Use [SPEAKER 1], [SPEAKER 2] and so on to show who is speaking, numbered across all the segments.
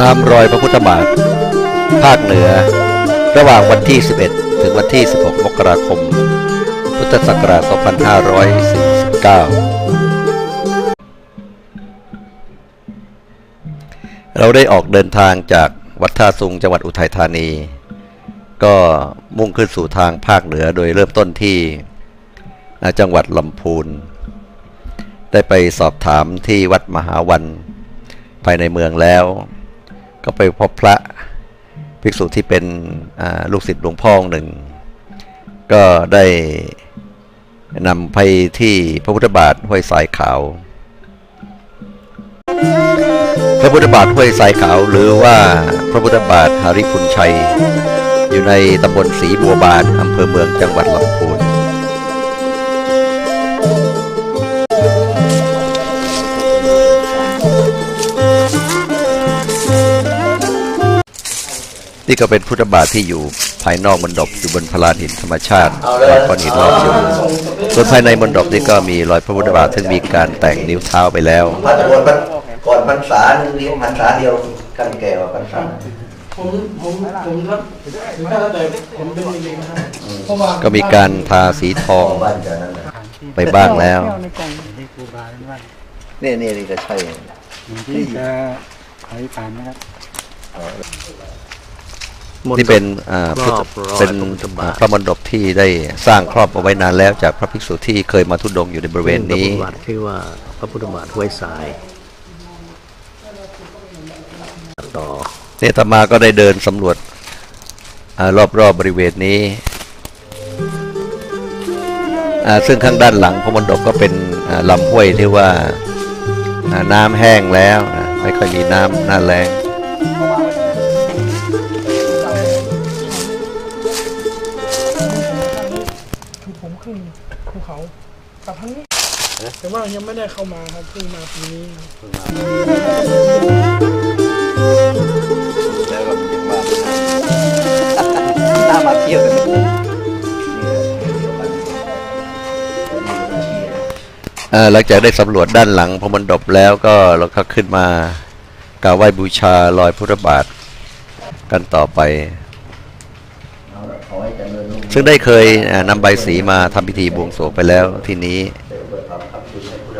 [SPEAKER 1] ตามรอยพระพุทธบาท ภาคเหนือ ระหว่างวันที่ 11 ถึงวันที่ 16 มกราคม พุทธศักราช 2549 เราได้ออกเดินทางจากวัดท่าซุงจังหวัดอุทัยธานี ก็มุ่งขึ้นสู่ทางภาคเหนือโดยเริ่มต้นที่จังหวัดลำพูน ได้ไปสอบถามที่วัดมหาวันภายในเมืองแล้ว ก็ไปพบพระภิกษุที่เป็นลูกศิษย์หลวงพ่อหนึ่ง ก็ได้นำไปที่พระพุทธบาทห้วยสายขาว พระพุทธบาทห้วยสายขาว หรือว่าพระพุทธบาทหาริพุนชัย อยู่ในตำบลศรีบัวบานอำเภอเมืองจังหวัดลำพูน นี่ก็เป็นพุทธบาทที่อยู่ภายนอกมณฑปอยู่บนพลานหินธรรมชาติก้อนหินรอบอยู่ส่วนภายในมณฑปนี่ก็มีรอยพระพุทธบาทซึ่งมีการแต่งนิ้วเท้าไปแล้ว
[SPEAKER 2] พันก่อนก่อนพรรษาหนึ่งเดียวพรรษาเดียวกันแก่กว่าพรรษา
[SPEAKER 3] ผมผมผมรับถึงแม้แต่ผมเป็นเองนะครับเพราะว่า
[SPEAKER 1] ก็มีการทาสีทอง
[SPEAKER 2] บ้านจะนั่นแหละ
[SPEAKER 1] ไปบ้างแล้ว
[SPEAKER 3] ในกล่องที่ครูบาเป็นว่า
[SPEAKER 2] นี่นี่นี่ก็ใช่
[SPEAKER 3] ที่จะขายผ่านนะครับ
[SPEAKER 1] นี่เป็นอ่าพุทธเป็นอ่าพระมณฑปที่ได้สร้างครอบเอาไว้นานแล้วจากพระภิกษุที่เคยมาทุดงค์อยู่ในบริเวณนี้
[SPEAKER 4] พระพุทธบาทที่ว่าพระพุทธบาทห้วยทรายต่อ
[SPEAKER 1] เนี่ยธรรมาก็ได้เดินสำรวจอารอบๆบบริเวณนี้อ่าซึ่งข้างด้านหลังพระมณฑปก็เป็นอ่าลำห้วยที่ว่าอ่าน้ำแห้งแล้วนะไม่ค่อยมีน้ำหน้าแรง
[SPEAKER 3] ว่ายังไม่ได้เข้ามาครับเพิ่งมาปีนี้ครับ
[SPEAKER 2] แล้วก็ยังว่าน้ามาเที่ยวกันนี่ยวกัน
[SPEAKER 1] อ่าหลังจากได้สำรวจด้านหลังพระมณฑปแล้วก็เราก็ขึ้นมากราบไหว้บูชารอยพุทธบาทกันต่อไป ซึ่งได้เคยนำใบสีมาทำพิธีบวงสรวงไปแล้วที่นี้
[SPEAKER 2] ได้เปิดทำทำบุญให้พุทธ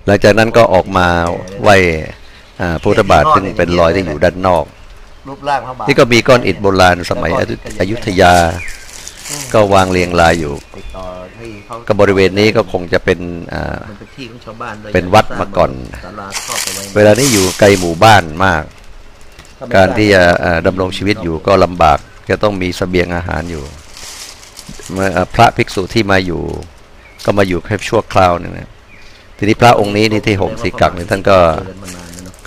[SPEAKER 1] ห ลังจากนั้นก็ออกมาไหว้อ่าพุทธบาทซึ่งเป็นรอยที่อยู่ด้านนอก
[SPEAKER 2] รูปร่างพระบาท
[SPEAKER 1] นี่ก็มีก้อนอิฐโบราณสมัยอยุอยุธยา ก็วางเรียงรายอยู่
[SPEAKER 2] ติดต่อที่เขา
[SPEAKER 1] ก็บริเวณนี้ก็คงจะเป็นอ่า
[SPEAKER 2] มันเป็นที่ของชาวบ้านด้วย
[SPEAKER 1] เป็นวัดมาก่อน
[SPEAKER 2] ศาลาครอบเอาไว้
[SPEAKER 1] เวลานี้อยู่ไกลหมู่บ้านมาก การที่จะเอ่อดำรงชีวิตอยู่ก็ลำบากจะต้องมีเสบียงอาหารอยู่เมื่อเอ่อพระภิกษุที่มาอยู่ ก็มาอยู่แค่ชั่วคราวหนึงนะ ทีนี้พระองค์นี้นี่ที่ห่มสีกักนี่ท่านก็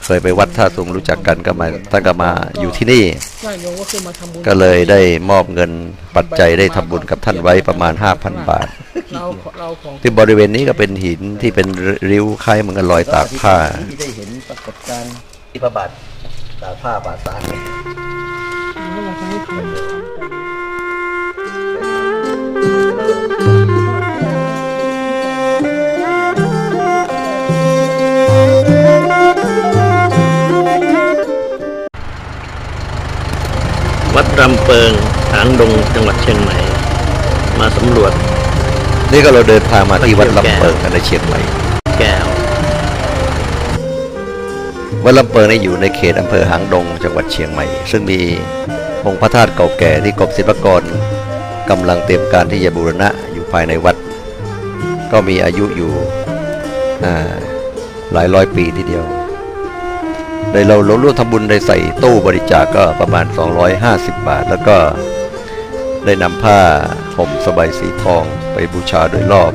[SPEAKER 2] เค
[SPEAKER 1] ยไปวัดท่าสุงรู้จักกันก็มาท่านก็มาอยู่ที่นี่
[SPEAKER 3] ก็เล
[SPEAKER 1] ยได้มอบเงินปัจจัยได้ทำบุญกับท่านไว้ประมาณ 5,000 บาท
[SPEAKER 3] เราเราของ
[SPEAKER 1] ที่บริเวณนี้ก็เป็นหินที่เป็นริ้วคล้ายเหมือนกับรอยตากผ้า
[SPEAKER 2] ที่ได้เห็นปรากฏการณ์ที่พระบาทตากผ้าบาทตาเนี่ย
[SPEAKER 3] เร
[SPEAKER 4] วัดรำเปิงหางดงจังหวัดเชียงใหม่ มาสำรวจ
[SPEAKER 1] นี่ก็เราเดินทางมาที่วัดลำเปิงกันในเชียงใหม่
[SPEAKER 4] แก้ว
[SPEAKER 1] วัดลำเปิงนี่อยู่ในเขตอำเภอหางดงจังหวัดเชียงใหม่ ซึ่งมีองค์พระธาตุเก่าแก่ที่กรมศิลปากรกำลังเตรียมการที่จะบูรณะอยู่ภายในวัด ก็มีอายุอยู่อ่าหลายร้อยปีทีเดียว โดยเราเราร่วมทำบุญได้ใส่ตู้บริจาคก็ประมาณ 250 บาท แล้วก็ได้นำผ้าห่มสบายสีทองไปบูชาโดยรอบ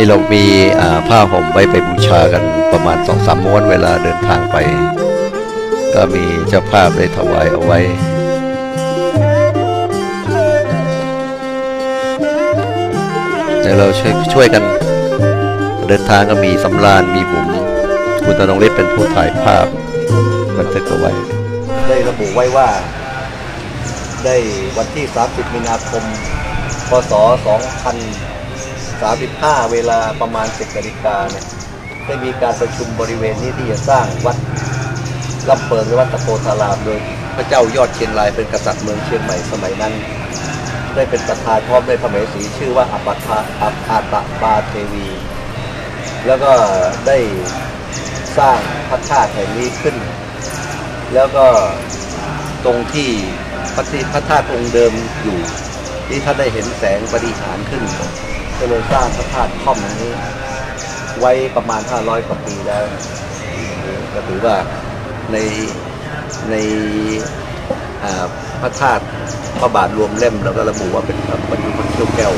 [SPEAKER 1] นี่เรามีผ้าห่มไว้ไปบูชากันประมาณสองสามม้วนเวลาเดินทางไป ก็มีเจ้าภาพได้ถวายเอาไว้แต่เราช่วยช่วยกันเดินทางก็มีสำราญมีบุ๋มคุณตนงฤทธิ์เป็นผู้ถ่ายภาพบันทึกเอาไว้
[SPEAKER 2] ได้ระบุไว้ว่า ได้วันที่ 30 มีนาคม พศ 35 เวลาประมาณ 10นาฬิกาเนี่ยได้มีการประชุมบริเวณนี้ที่จะสร้างวัดลำเปิงหรือวัดตะโพธารามโดยพระเจ้ายอดเชียงรายเป็นกษัตริย์เมืองเชียงใหม่สมัยนั้น ได้เป็นประธานพร้อมด้วยพระเหสีชื่อว่าอัปปาอัปอาตบาเทวี แล้วก็ได้สร้างพระธาตุแห่งนี้ขึ้น แล้วก็ตรงที่พระที่พระธาตุองค์เดิมอยู่ที่ท่านได้เห็นแสงปฏิหารขึ้น ก็เลยสร้างพระธาตุค่อมอันนี้ ไว้ประมาณ 500 กว่าปีแล้ว ก็ถือว่าในในพระธาตุพระบาทรวมเล่ม แล้วก็ระบุว่าเป็นพระบรรจุพระเขี้ยวแก้ว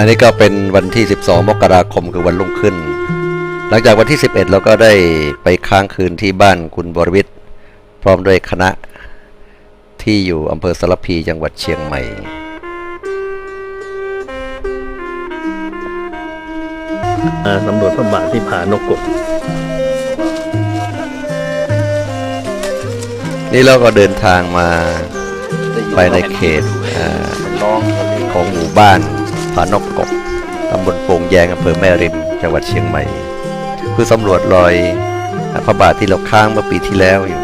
[SPEAKER 1] อันนี้ก็เป็นวันที่ 12 มกราคมคือวันรุ่งขึ้น หลังจากวันที่ 11 เราก็ได้ไปค้างคืนที่บ้านคุณบรวิทย์พร้อมด้วยคณะที่อยู่อำเภอสารพีจังหวัดเชียงใหม่
[SPEAKER 4] มาสำรวจพระบาทที่ผานกกก
[SPEAKER 1] นี่เราก็เดินทางมาไปในเขตอ่า
[SPEAKER 2] น้องคนนี้
[SPEAKER 1] ของหมู่บ้านผาน กกกตำบลโป่งแยงอำเภอแม่ริม จังหวัดเชียงใหม่ เพื่อสำรวจรอยพระบาทที่เราค้างเมื่อปีที่แล้วอยู่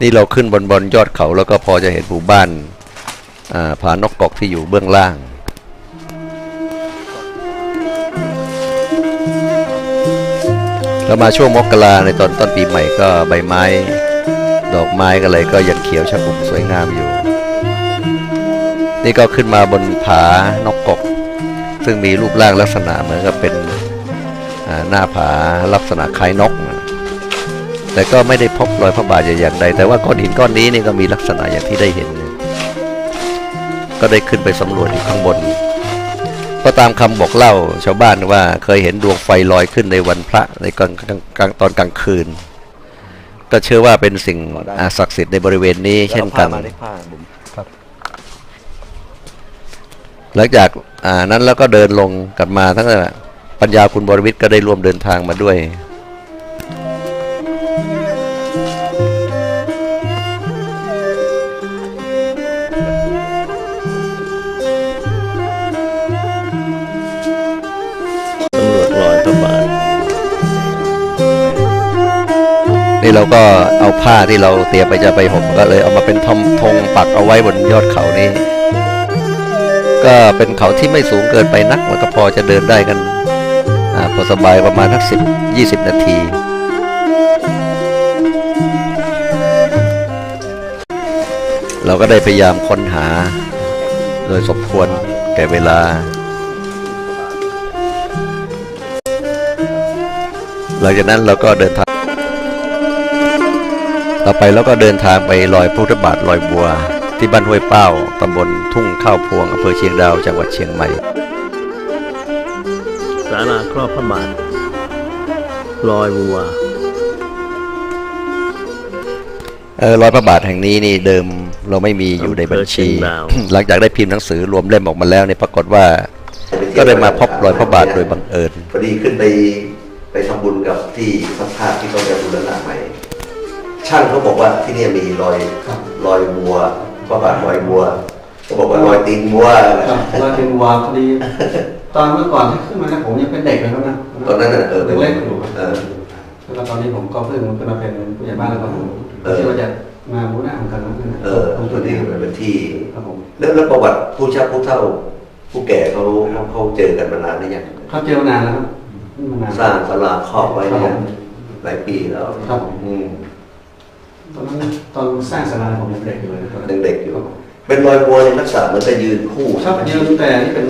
[SPEAKER 1] นี่เราขึ้นบนบนยอดเขาแล้วก็พอจะเห็นหมู่บ้านผานกกกที่อยู่เบื้องล่าง เรามาช่วงมกราในตอนต้นปีใหม่ก็ใบไม้ ดอกไม้ก็เลยก็ยังเขียวชอุ่มสวยงามอยู่ นี่ก็ขึ้นมาบนผานกกก ซึ่งมีรูปร่างลักษณะเหมือนกับเป็นหน้าผาลักษณะคล้ายนก แต่ก็ไม่ได้พบรอยพระบาทอย่างใด แต่ว่าก้อนหินก้อนนี้นี่ก็มีลักษณะอย่างที่ได้เห็น ก็ได้ขึ้นไปสำรวจอยู่ข้างบน ก็ตามคำบอกเล่าชาวบ้านว่าเคยเห็นดวงไฟลอยขึ้นในวันพระในกลางกลางกลางตอนกลางคืน ก็เชื่อว่าเป็นสิ่งอ่าศักดิ์สิทธิ์ในบริเวณนี้เช่นกัน
[SPEAKER 2] ดี๋ยวอาผ้ามาได้ผ้าผม
[SPEAKER 1] หลังจากอ่านั้นแล้วก็เดินลงกลับมาทั้งนั้นแหละปัญญาคุณบรวิทย์ก็ได้ร่วมเดินทางมาด้วย นี่เราก็เอาผ้าที่เราเตรียมไปจะไปห่มก็เลยเอามาเป็นทอมธงปักเอาไว้บนยอดเขานี้ ก็เป็นเขาที่ไม่สูงเกินไปนักแล้วก็พอจะเดินได้กันอาพอสบายประมาณทักสิบยี่สิบนาทีเราก็ได้พยายามค้นหา โดยสมควรแก่เวลา หลังจากนั้นเราก็เดินทาง ต่อไปแล้วก็เดินทางไปลอยพระพุทธบาทลอยบัว ที่บ้านห้วยเป้าตำบลทุ่งข้าวพวงอำเภอเชียงดาวจังหวัดเชียงใหม่
[SPEAKER 4] ศาลาครอบพระบาทลอยวัว
[SPEAKER 1] เออรอยพระบาทแห่งนี้นี่เดิมเราไม่มีอยู่ในบัญชี
[SPEAKER 4] อำเภอเชียงดาว
[SPEAKER 1] หลังจากได้พิมพ์หนังสือรวมเล่มออกมาแล้วเนี่ยปรากฏว่า ก็ได้มาพบรอยพระบาทโดยบังเอิญ
[SPEAKER 2] พอดีขึ้นไปไปทำบุญกับที่พระธาตุที่เขาจะบูรณะใหม่ ช่างเขาบอกว่าที่เนี่ยมีรอยรอยวัวพระบาทรอยวัวเขาบอกว่ารอยตีนวัว
[SPEAKER 5] ครับเราเป็นวาพอดีตอนเมื่อก่อนที่ขึ้นมาเนี่ยผมยังเป็นเด็กเลยครับนะ
[SPEAKER 2] ตอนนั้นน่ะเออ
[SPEAKER 5] เล็กๆอยู่
[SPEAKER 2] เออ
[SPEAKER 5] แล้วก็ตอนนี้ผมก็เพิ่งขึ้นมาเป็นผู้ใหญ่บ้านแล้วก็ผม
[SPEAKER 2] เออ
[SPEAKER 5] ที่ว่าจะมาบูรณะเหมือนกันนะ
[SPEAKER 2] เออตรงจุดนี้มันเป็นที่
[SPEAKER 5] ครับผม
[SPEAKER 2] แล้วแล้วประวัติผู้ชาผู้เฒ่า ผู้แก่เขาเขาเขาเจอกันมานานหรือยัง
[SPEAKER 5] เขาเจอมานานแล้วครับมานาน
[SPEAKER 2] สร้างศาลาครอบไว้
[SPEAKER 5] ครับ
[SPEAKER 2] เนี่
[SPEAKER 5] ผ
[SPEAKER 2] ย
[SPEAKER 5] ม
[SPEAKER 2] หลายปีแล้ว
[SPEAKER 5] ครับผม
[SPEAKER 2] อืม
[SPEAKER 5] ตอนนั้นตอนสร้างศาลาผมยังเด็กอยู่เลยครับ
[SPEAKER 2] ยังเด็กอยู่ เป็นรอยวัวในลักษณะเหมือนจะยืนคู่
[SPEAKER 5] ชอบยืนแต่นี่เป็น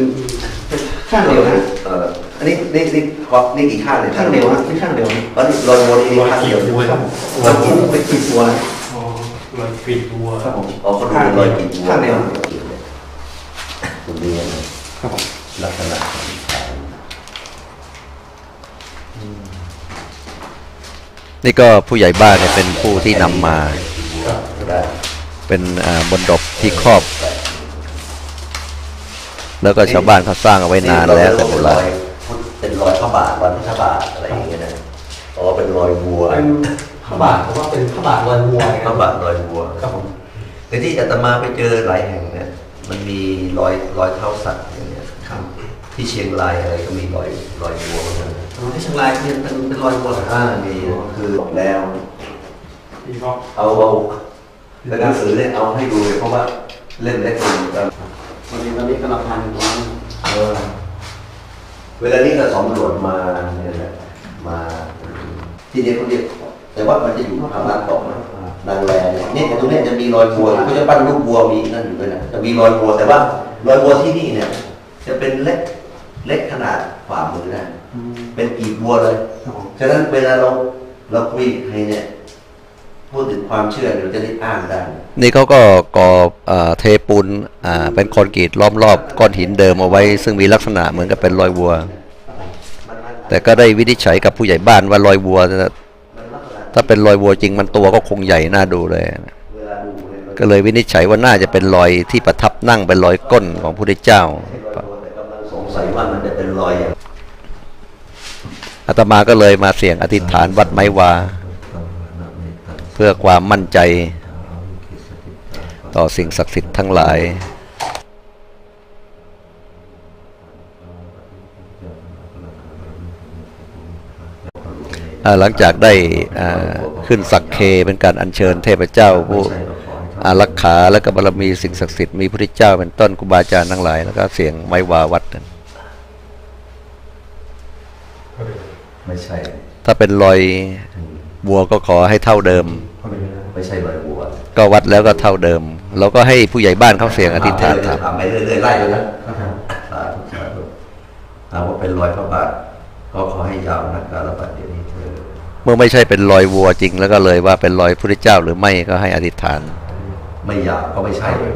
[SPEAKER 5] เป็นข้างเดียวนะ
[SPEAKER 2] เอออันนี้นี่นี่ก๊อฟนี่กี่ข้างเลย
[SPEAKER 5] ข้างเดียวนะที่ข้างเดียวนะ
[SPEAKER 2] ตอนนี้รอยวัวนี่ข้างเดียวใช่ไหม
[SPEAKER 5] ครับผมแล้วผมไปขีดตัวนะ
[SPEAKER 6] อ๋อรอยกรีดวัว
[SPEAKER 5] ครับผม
[SPEAKER 2] อ๋อเขาดูเป็นรอยกี่วัว
[SPEAKER 5] ข้างเดียว
[SPEAKER 2] ตรงนี้นะครับ
[SPEAKER 5] ผม
[SPEAKER 2] ลักษณะ น
[SPEAKER 1] นี่ก็ผู้ใหญ่บ้านเนี่ยเป็นผู้ที่นำมา
[SPEAKER 2] ได้
[SPEAKER 1] เป็นอ่าบนดบที่ครอบ แล้วก็ชาวบ้านเขาสร้างเอาไว้นานแล้วแต่โบราณ
[SPEAKER 2] เป็นรอยพระบาทวันพระบาทอะไรอย่างเงี้ยนะอ๋อเป็นรอยวัว
[SPEAKER 5] เป็นพระบาทผมว่าเป็นพระบาทลอยวัว
[SPEAKER 2] พระบาทรอยวัว
[SPEAKER 5] ครับผม
[SPEAKER 2] แต่ที่อาตมาไปเจอหลายแห่งเนี่ยมันมีรอยรอยเท้าสัตว์อย่างเงี้ย
[SPEAKER 5] ครับ
[SPEAKER 2] ที่เชียงรายอะไรก็มีรอยรอยวัวเหมือนกัน
[SPEAKER 5] อ๋อ ที่เชียงรายเป็นเป็นเป็นรอยวัวเหรอ
[SPEAKER 2] อ่ามีคือบอกแล้ว
[SPEAKER 6] พี่ก็
[SPEAKER 2] เอาเอาแต่หนังสือเนี่ยเอาให้ดูเลยเพราะว่าเล่มเล็กมันก็
[SPEAKER 5] วันนี้วันนี้กำลังทานอยู่ตรงนั้น
[SPEAKER 2] เออเวลานี้ก็สำรวจมาเนี่ยแหละมาที่เดียวเขาเรียกแต่ว่ามันจะอยู่ทางด้านตกนะนางแลเนี่ยเนี่ยตรงเนี้ยจะมีรอยวัวเขาจะปั้นรูปวัวมีนั่นอยู่ด้วยนะจะมีรอยวัวแต่ว่ารอยวัวที่นี่เนี่ย จะเป็นเล็กเล็กขนาดฝ่ามือนะ เป็นกีบวัวเลยฉะนั้นเวลาเราเราคุยให้เนี่ยพูดถึงความเชื่อเราจะได้อ้างได้
[SPEAKER 1] นี่เขาก็ก่อเทปูนอ่าเป็นคอนกรีตล้อมรอบก้อนหินเดิมเอาไว้ ซึ่งมีลักษณะเหมือนกับเป็นรอยวัว แต่ก็ได้วินิจฉัยกับผู้ใหญ่บ้านว่ารอยวัว ถ้าเป็นรอยวัวจริงมันตัวก็คงใหญ่น่าดูเลย ก็เลยวินิจฉัยว่าน่าจะเป็นรอยที่ประทับนั่งเป็นรอยก้นของพระพุทธเจ้า
[SPEAKER 2] แต่กำลังสงสัยว่ามันจะเป็นรอยอย่าง
[SPEAKER 1] อาตมาก็เลยมาเสี่ยงอธิษฐานวัดไม้วา เพื่อความมั่นใจ ต่อสิ่งศักดิ์สิทธิ์ทั้งหลาย หลังจากได้ขึ้นสักเคเป็นการอัญเชิญเทพเจ้าผู้อารักขาและก็บารมีสิ่งศักดิ์สิทธิ์มีพระพุทธเจ้าเป็นต้นครูบาอาจารย์ทั้งหลาย แล้วก็เสียงไม้วาวัดนั้น
[SPEAKER 2] ไม่ใช่
[SPEAKER 1] ถ้าเป็นรอยวัวก็ขอให้เท่าเดิม
[SPEAKER 2] ไม่ใช่รอยวัว
[SPEAKER 1] ก็วัดแล้วก็เท่าเดิม เราก็ให้ผู้ใหญ่บ้านเขาเสียงอธิษฐานถาม
[SPEAKER 2] ถามไปเรื่อยๆไล่เลยนะสาธุสาธุถามว่าเป็นรอยพระบาทก็ขอให้ยาวนักการระบาดเดี๋ยวนี้เธอ
[SPEAKER 1] เมื่อไม่ใช่เป็นรอยวัวจริงแล้วก็เลยว่าเป็นรอยพระพุทธเจ้าหรือไม่ก็ให้อธิษฐาน
[SPEAKER 2] ไม่ยาวก็ไม่ใช่เลย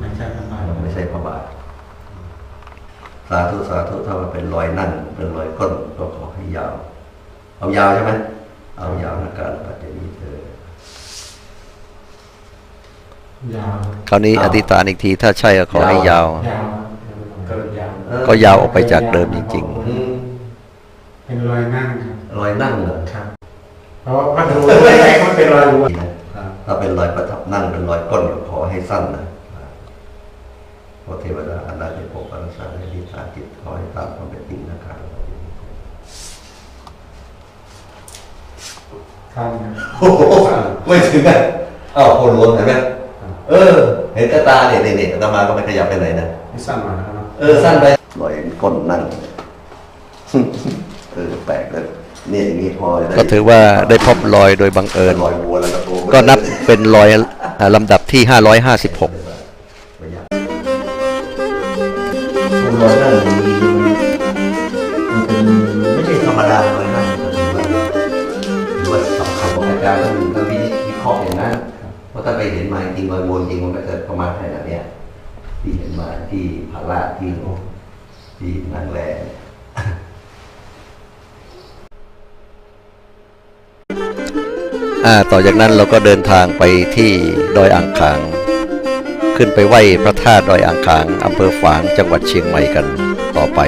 [SPEAKER 6] ไม่ใช่พระบาท
[SPEAKER 2] ไม่ใช่พระบาท สาธุสาธุถ้ามันเป็นรอยนั่งเป็นรอยก้นก็ขอให้ยาว เอายาวใช่ไหมเอายาวนักการระบาดเดี๋ยวนี้เธอ
[SPEAKER 6] ยาว
[SPEAKER 1] คราวนี้อธิษฐานอีกทีถ้าใช่ก็ขอให้ยาว
[SPEAKER 6] ยาวเกิดยาว
[SPEAKER 1] ก็ยาวออกไปจากเดิมจริง
[SPEAKER 2] อืม
[SPEAKER 6] เป็นรอยนั่งครับ
[SPEAKER 2] รอยนั่งเหรอ
[SPEAKER 6] ครับเพราะว่าพระดูไม่ได้มันเป็นรอยวัว
[SPEAKER 2] ถ้าเป็นรอยประทับนั่งเป็นรอยก้นก็ขอให้สั้นนะเพราะเทวดาอันนั้นจะปกปักรักษาให้ที่ฐานจิตขอให้ตามความเป็นจริงนะครับ
[SPEAKER 6] สั้นนะ
[SPEAKER 2] โอ้โหไม่ถึงอะอ้าวคนล้นเห็นไหมเออ เห็นกระตาเนี่ยเนี่ยเนี่ยอาตมาก็ไม่ขยับไปไหนนะ
[SPEAKER 6] ที่สั้นหน่อยนะครับ
[SPEAKER 2] เออสั้นไปรอยก้นนั่งเออแปลกเลยเนี่ยอย่างนี้พอได้
[SPEAKER 1] ๆก็ถือว่าได้พบรอยโดยบังเอิญ
[SPEAKER 2] รอยวัวแล้วก็ตัว
[SPEAKER 1] ก็นับเป็นรอยอ่าลำดับที่556
[SPEAKER 2] รอย นั่งมีมันเป็นไม่ใช่ธรรมดารอยนั่งมันถือว่าถือว่าสำคัญของอาจารย์ท่านท่านวิวิเคราะห์อย่างนั้นเพราะถ้าไปเห็นมาจริงรอยวัวจริงมันก็จะประมาณขนาดเนี้ยที่เห็นมาที่พาราที่ที่นางแล
[SPEAKER 1] อ่าต่อจากนั้นเราก็เดินทางไปที่ดอยอ่างขาง ขึ้นไปไหว้พระธาตุดอยอ่างขางอำเภอฝางจังหวัดเชียงใหม่กันต่อไป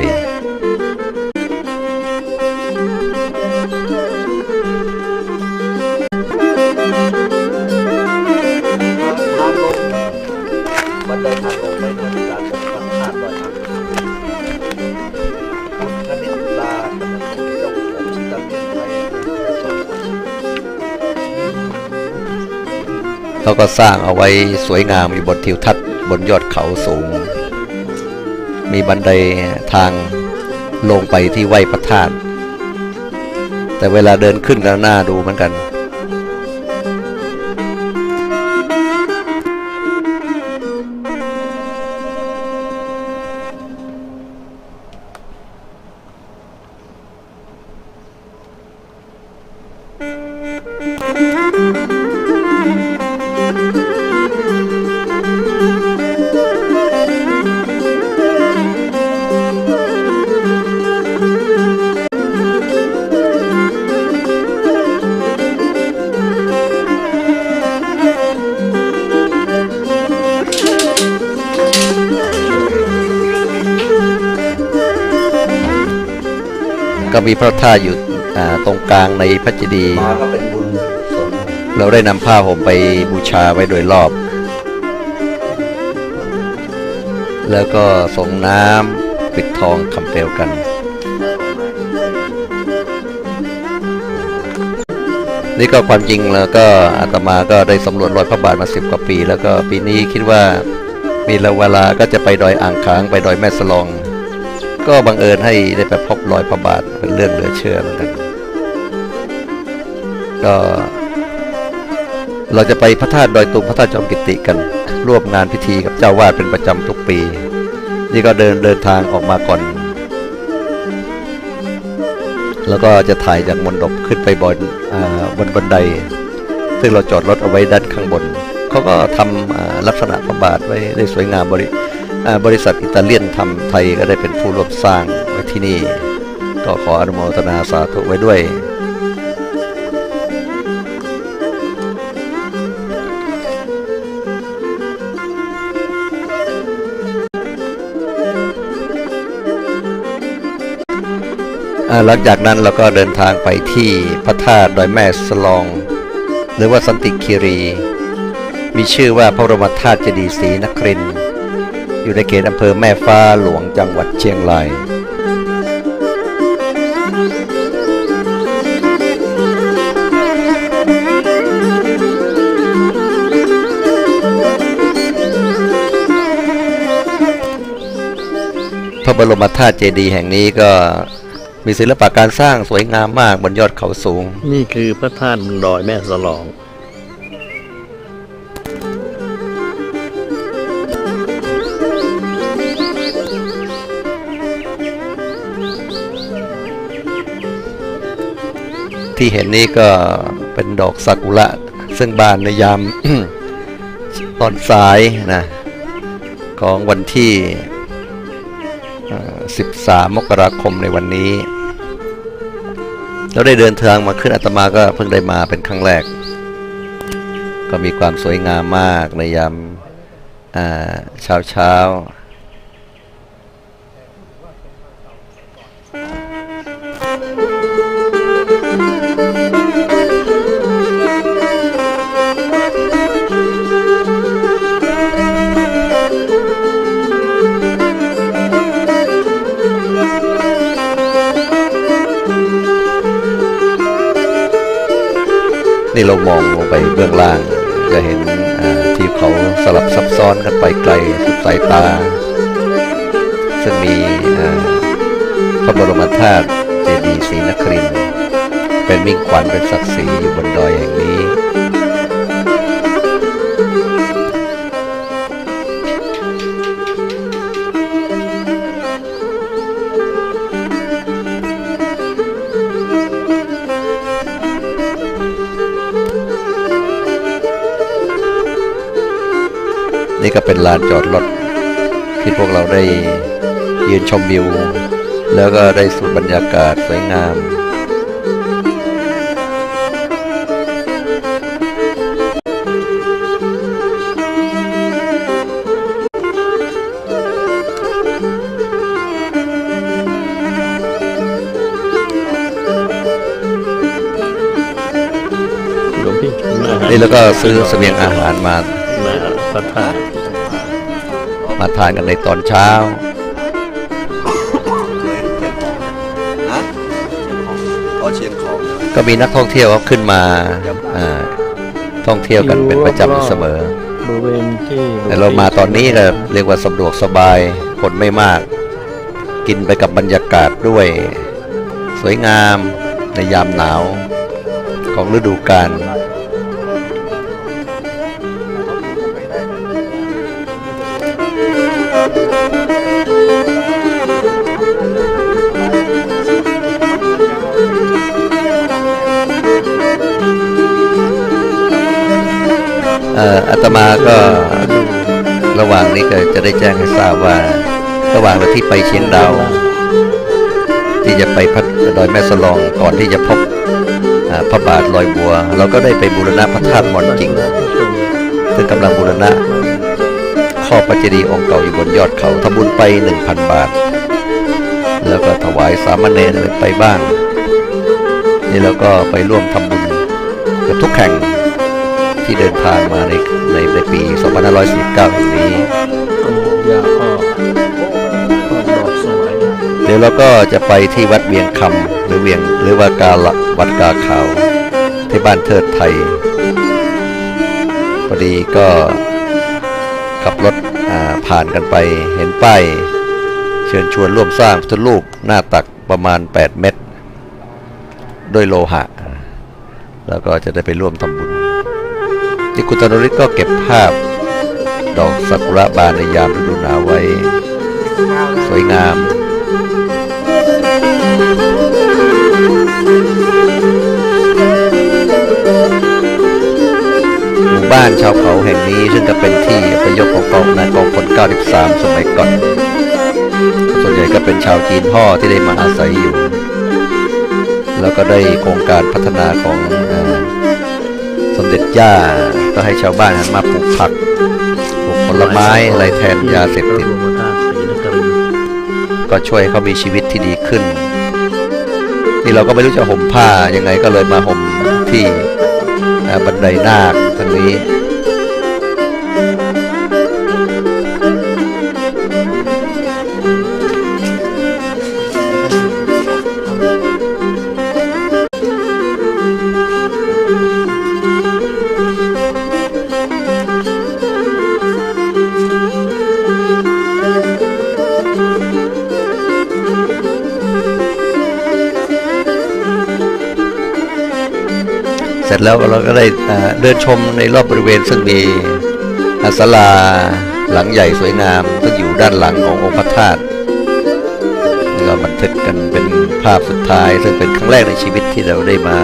[SPEAKER 2] เขา
[SPEAKER 1] ก็สร้างเอาไว้สวยงามอยู่บนทิวทัศน์บนยอดเขาสูง มีบันไดทางลงไปที่ไหวพระธาตุแต่เวลาเดินขึ้นก็น่าดูเหมือนกัน ก็มีพระธาตุอยู่อ่าตรงกลางในพระเจดีย์
[SPEAKER 2] มาก็เป็นบุญสน
[SPEAKER 1] เราได้นำผ้าห่มไปบูชาไว้โดยรอบ แล้วก็ส่งน้ำปิดทองคำเปลวกัน นี่ก็ความจริงแล้วก็อาตมาก็ได้สำรวจรอยพระบาทมาสิบกว่าปี แล้วก็ปีนี้คิดว่ามีเวลาก็จะไปดอยอ่างค้างไปดอยแม่สลอง ก็บังเอิญให้ได้ไปพบรอยพระบาทเป็นเรื่องเหลือเชื่อเหมือนกันก็เราจะไปพระธาตุดอยตุงพระธาตุจอมกิติกันร่วมงานพิธีกับเจ้าวาดเป็นประจำทุกปี นี่ก็เดินเดินทางออกมาก่อน แล้วก็จะถ่ายจากมณฑปขึ้นไปบนอ่าบนบันได ซึ่งเราจอดรถเอาไว้ด้านข้างบน เขาก็ทำลักษณะพระบาทไว้ได้สวยงามบริ บริษัทอิตาเลียนทำไทยก็ได้เป็นผู้ร่วมสร้างไว้ที่นี่ ก็ขออนุโมทนาสาธุไว้ด้วย หลังจากนั้นเราก็เดินทางไปที่พระธาตุดอยแม่สลอง หรือว่าสันติคีรี มีชื่อว่าพระบรมธาตุเจดีย์ศรีนครินทร์ อยู่ในเขตอำเภอแม่ฟ้าหลวงจังหวัดเชียงรายพระบรมธาตุเจดีย์แห่งนี้ก็มีศิลปะการสร้างสวยงามมากบนยอดเขาสูง
[SPEAKER 4] นี่คือพระธาตุดอยแม่สลอง
[SPEAKER 1] ที่เห็นนี้ก็เป็นดอกซากุระซึ่งบานในยามตอนสายนะของวันที่ 13 มกราคมในวันนี้เราได้เดินทางมาขึ้นอาตมาก็เพิ่งได้มาเป็นครั้งแรก ก็มีความสวยงามมากในยามเช้าเช้า เบื้องล่าง จะเห็นที่เขาสลับซับซ้อนกันไปไกลสุดสายตา ซึ่งมีพระบรมธาตุเจดีย์ศรีนครินเป็นมิ่งขวัญเป็นศักดิ์ศรีอยู่บนดอยแห่งนี้ นี่ก็เป็นลานจอดรถที่พวกเราได้ยืนชมวิว แล้วก็ได้สูดบรรยากาศสวยงาม
[SPEAKER 4] หลวงพี่มา
[SPEAKER 1] นี่แล้วก็ซื้อเสบียงอาหารมา
[SPEAKER 4] มาพระธา
[SPEAKER 1] มาทานกันในตอนเช้า ก็มีนักท่องเที่ยวเขาขึ้นมาท่องเที่ยวกันเป็นประจำเสมอแต่เรามาตอนนี้ก็เรียกว่าสะดวกสบายคนไม่มาก กินไปกับบรรยากาศด้วย สวยงามในยามหนาวของฤดูกาล อาตมาก็ระหว่างนี้ก็จะได้แจ้งให้ทราบว่า ระหว่างที่ไปเชียงดาว ที่จะไปพัดดอยแม่สลองก่อนที่จะพบอาพระบาทลอยบัว เราก็ได้ไปบูรณะพระธาตุมอนจริงซึ่งกำลังบูรณะข้อพระเจดีองค์เก่าอยู่บนยอดเขาทำบุญไป 1,000 บาท แล้วก็ถวายสามเณรไปบ้าง นี่เราก็ไปร่วมทำบุญกับทุกแข่ง ที่เดินทางมาในในในปี 2549แห่งนี้
[SPEAKER 4] ยาอ้ออ้อดอกสวย
[SPEAKER 1] เดี๋ยวเราก็จะไปที่วัดเวียงคำหรือเวียงหรือว่ากาละวัดกาขาว ที่บ้านเทิดไทยพอดีก็ขับรถผ่านกันไปเห็นป้ายเชิญชวนร่วมสร้างพุทธรูปหน้าตักประมาณ 8 เมตร ด้วยโลหะ แล้วก็จะได้ไปร่วมทำ ที่คุณตนริศก็เก็บภาพ ดอกซากุระบานในยามฤดูหนาวไว้ สวยงามหมู่บ้านชาวเขาแห่งนี้ซึ่งก็เป็นที่อพยพของกองนายกองพล93 สมัยก่อนส่วนใหญ่ก็เป็นชาวจีนพ่อที่ได้มาอาศัยอยู่ แล้วก็ได้โครงการพัฒนาของอสมเด็จย่า ก็ให้ชาวบ้านหันมาปลูกผักปลูกผลไม้อะไรแทนยาเสพติดก็ช่วยเขามีชีวิตที่ดีขึ้น นี่เราก็ไม่รู้จะห่มผ้ายังไงก็เลยมาห่มที่บันไดนาคทางนี้ เสร็จแล้วเราก็ได้เดินชมในรอบบริเวณซึ่งมีอาศาลาหลังใหญ่สวยงาม ซึ่งอยู่ด้านหลังขององค์พระธาตุนี่ก็บันทึกกันเป็นภาพสุดท้าย ซึ่งเป็นครั้งแรกในชีวิตที่เราได้มา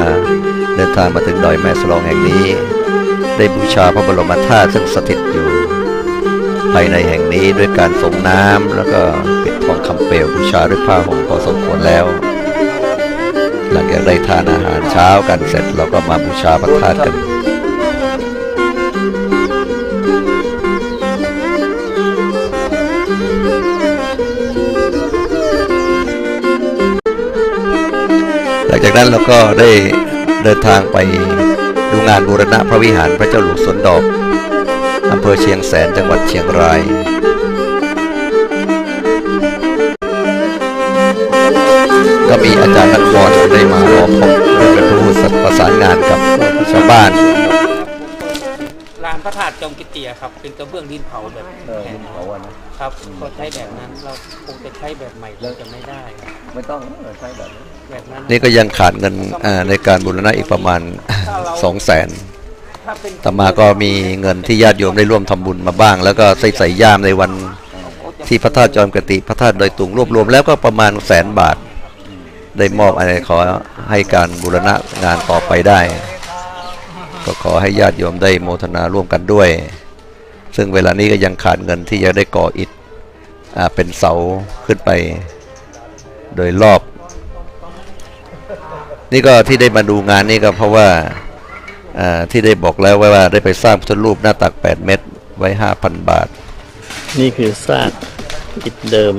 [SPEAKER 1] เดินทางมาถึงดอยแม่สลองแห่งนี้ ได้บูชาพระบรมธาตุซึ่งสถิตอยู่ ภายในแห่งนี้ด้วยการส่งน้ำแล้วก็ปิดทองคำเปลวบูชาด้วยผ้าห่มพอสมควรแล้ว หลังจากได้ทานอาหารเช้ากันเสร็จเราก็มาบูชาพระธาตุกันหลังจากนั้นเราก็ได้เดินทางไปดูงานบูรณะพระวิหารพระเจ้าหลวงสวนดอกอำเภอเชียงแสนจังหวัดเชียงราย ก็มีอาจารย์นครได้มารอพบเพื่อเป็นผู้ประสานงานกับชาวบ้าน
[SPEAKER 7] ลานพระธาตุจอมกิเตียครับ เป็นกระเบื้องดินเผาแบบ
[SPEAKER 2] เออดินเผาอะนะครับ
[SPEAKER 7] ก็ใช้แบบนั้นเราคงจะใช้แบบใหม่เราจะไม่ได้ครับ
[SPEAKER 2] ไม่ต้องเออใช้แบบนี้
[SPEAKER 7] แบบนั้น
[SPEAKER 1] นี่ก็ยังขาดเงินอ่าในการบูรณะอีกประมาณสองแสน
[SPEAKER 7] ถ้าเป็น
[SPEAKER 1] ต่อมาก็มีเงินที่ญาติโยมได้ร่วมทำบุญมาบ้าง แล้วก็ใส่ใส่ย่ามในวันที่พระธาตุจอมกติพระธาตุโดอยตุงรวบรวมแล้วก็ประมาณแสนบาท ได้มอบอะไรขอให้การบูรณะงานต่อไปได้ ก็ขอให้ญาติโยมได้โมทนาร่วมกันด้วย ซึ่งเวลานี้ก็ยังขาดเงินที่จะได้ก่ออิฐเป็นเสาขึ้นไป โดยรอบ นี่ก็ที่ได้มาดูงานนี่ก็เพราะว่าอ่าที่ได้บอกแล้วว่าได้ไปสร้างพุทธรูปหน้าตัก 8 เมตรไว้ 5,000 บาท
[SPEAKER 4] นี่คือซากอิฐเดิม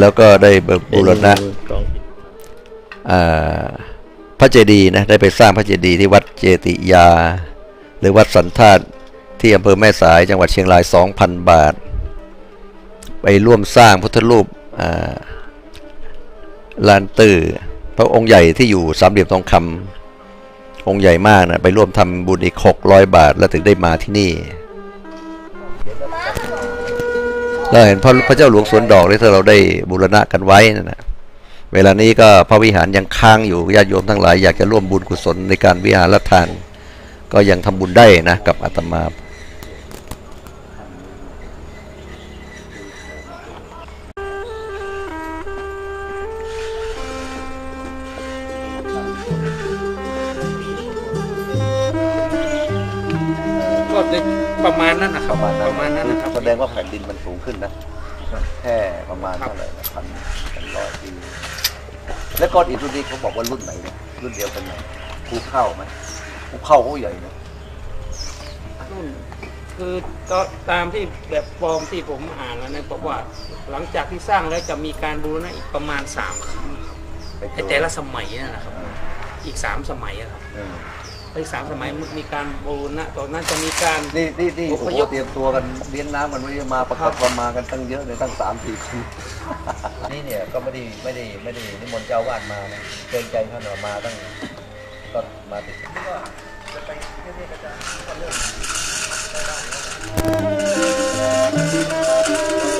[SPEAKER 1] แล้วก็ได้บูรณะ
[SPEAKER 4] เป็นกองอิฐ
[SPEAKER 1] อ่าพระเจดีย์นะได้ไปสร้างพระเจดีย์ที่วัดเจติยา หรือวัดสันธาตที่อำเภอแม่สายจังหวัดเชียงราย 2,000 บาท ไปร่วมสร้างพุทธรูปลานตื้อพระองค์ใหญ่ที่อยู่สามเหลี่ยมทองคำองค์ใหญ่มากนะไปร่วมทำบุญอีก 600 บาท แล้วถึงได้มาที่นี่ เราเห็นพระพระเจ้าหลวงสวนดอกที่เราได้บูรณะกันไว้นั่ะเวลานี้ก็พระวิหารยังค้างอยู่ญาติโยมทั้งหลายอยากจะร่วมบุญกุศลในการวิหารละทาน ก็ยังทำบุญได้นะกับอาตมา
[SPEAKER 7] รุ่นนี้
[SPEAKER 2] เขาบอกว่ารุ่นไหนเนี่ยรุ่นเดียวกันไหนภูเข้าไหมภูเข้าเขาใหญ่นะ
[SPEAKER 7] รุ่นคือตอนตามที่แบบฟอร์มที่ผมอ่านแล้วเนี่ยบอกว่าหลังจากที่สร้างแล้วจะมีการบูรณะอีกประมาณสามครั้งไอ้แต่ละสมัยนั่นนะครับ อีกสามสมัยอะครับ
[SPEAKER 2] เออ
[SPEAKER 7] ไอ้สามสมัยมีการบูรณะตอนนั้นจะมีการ
[SPEAKER 2] นี่นี่นี่
[SPEAKER 7] อ
[SPEAKER 2] โอ้
[SPEAKER 7] พ
[SPEAKER 2] โห
[SPEAKER 7] ยพ
[SPEAKER 2] เตรียมตัวกันเลี้ยงน้ำกันไว้มาประกอบประมากันตั้งเยอะเลยตั้งสามสี่คนนี่เนี่ยก็ไม่ได้ไม่ได้ไม่ได้นิมนต์เจ้าวาดมานะเกรงใจท่านออกมาตั้งก็มาติด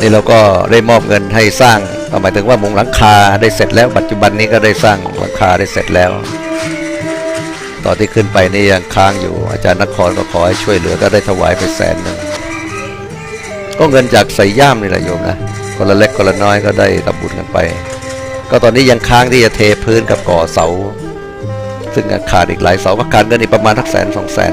[SPEAKER 1] นี่เราก็ได้มอบเงินให้สร้างหมายถึงว่ามุงหลังคาได้เสร็จแล้ว ปัจจุบันนี้ก็ได้สร้างหลังคาได้เสร็จแล้ว ตอนที่ขึ้นไปนี่ยังค้างอยู่ อาจารย์นครก็ขอให้ช่วยเหลือก็ได้ถวายไปแสนหนึ่งก็เงินจากใส่ย่ามนี่แหละโยมนะคนละเล็กคนละน้อยก็ได้รับบุญกันไป ก็ตอนนี้ยังค้างที่จะเทพื้นกับก่อเสา ซึ่งขาดอีกหลายเสาประการเงินอีกประมาณทักแสนสองแสน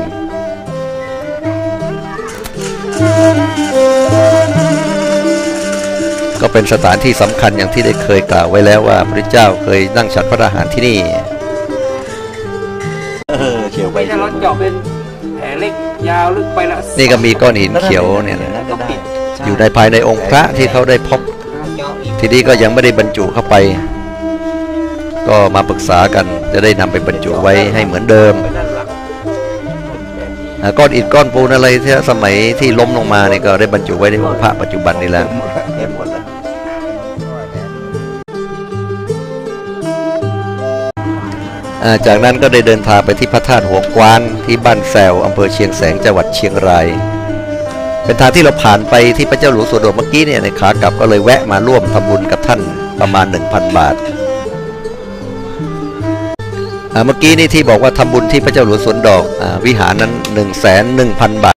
[SPEAKER 1] ก็เป็นสถานที่สำคัญอย่างที่ได้เคยกล่าวไว้แล้วว่าพระเจ้าเคยนั่งฉันพระทหารที่นี่
[SPEAKER 2] ยวไป
[SPEAKER 7] ไม่ใช่เราเจาะเป็นแผลเล็กยาวลึกไปละ
[SPEAKER 1] นี่ก็มีก้อนหินเขียวเนี่ยนะอยู่ในภายในองค์พระที่เขาได้พบ ทีนี้ก็ยังไม่ได้บรรจุเข้าไป ก็มาปรึกษากันจะได้นำไปบรรจุไว้ให้เหมือนเดิมก้อนอิฐก้อนปูนอะไรที่สมัยที่ล้มลงมาเนี่ยก็ได้บรรจุไว้ในองค์พระปัจจุบันนี้แล้ว จากนั้นก็ได้เดินทางไปที่พระธาตุหัวกวานที่บ้านแซวอำเภอเชียงแสงจังหวัดเชียงรายเป็นทางที่เราผ่านไปที่พระเจ้าหลวงสวนโดดเมื่อกี้เนี่ยในขากลับก็เลยแวะมาร่วมทำบุญกับท่านประมาณ 1,000 บาทอ่าเมื่อกี้นี่ที่บอกว่าทำบุญที่พระเจ้าหลวงสวนดอกอวิหารนั้น 1 1 0 0 0 บาท